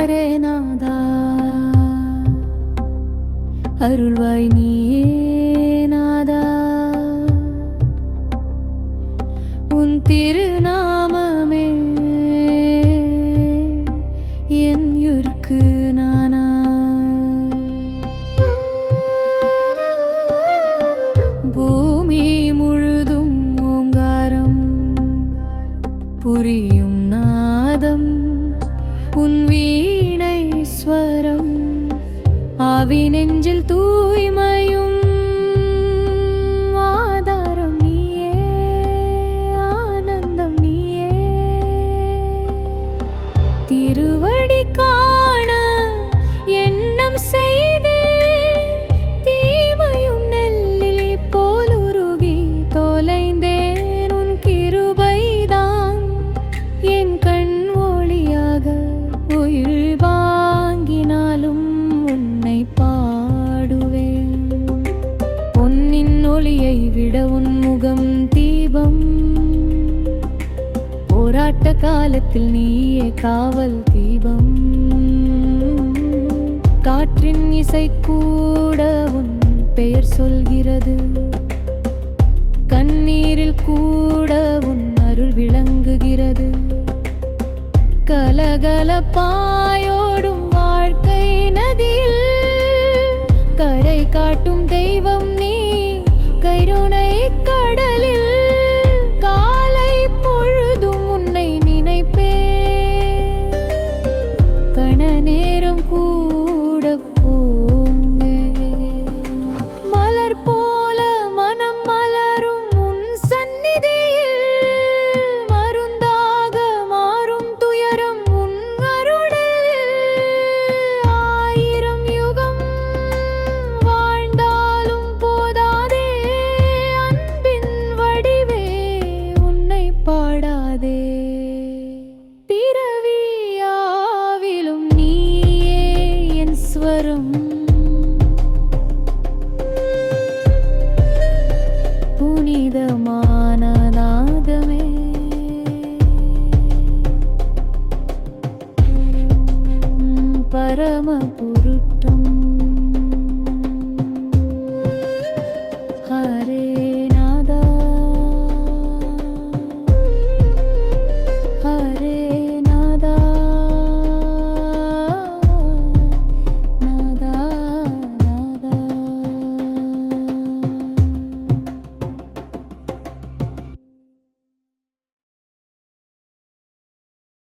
நாதா அருள்வாய் நீயே நாதா. உன் திருநாமமே என் இருக்கு நானா. பூமி முழுதும் ஓங்காரம் புரியும் நாதம். உன் வீ ஸ்வரம். ஆவி நெஞ்சில் தூய்மையும் போராட்ட காலத்தில் நீயே காவல் தீபம். காற்றின் இசை கூட உன் பெயர் சொல்கிறது. கண்ணீரில் கூட உன் அருள் விளங்குகிறது. கலகலப்பாயோடும் வாழ்க்கை நதியில் கரை காட்டும் தெய்வம் நீ. கைருணை கடல் பரம பொருட்டம்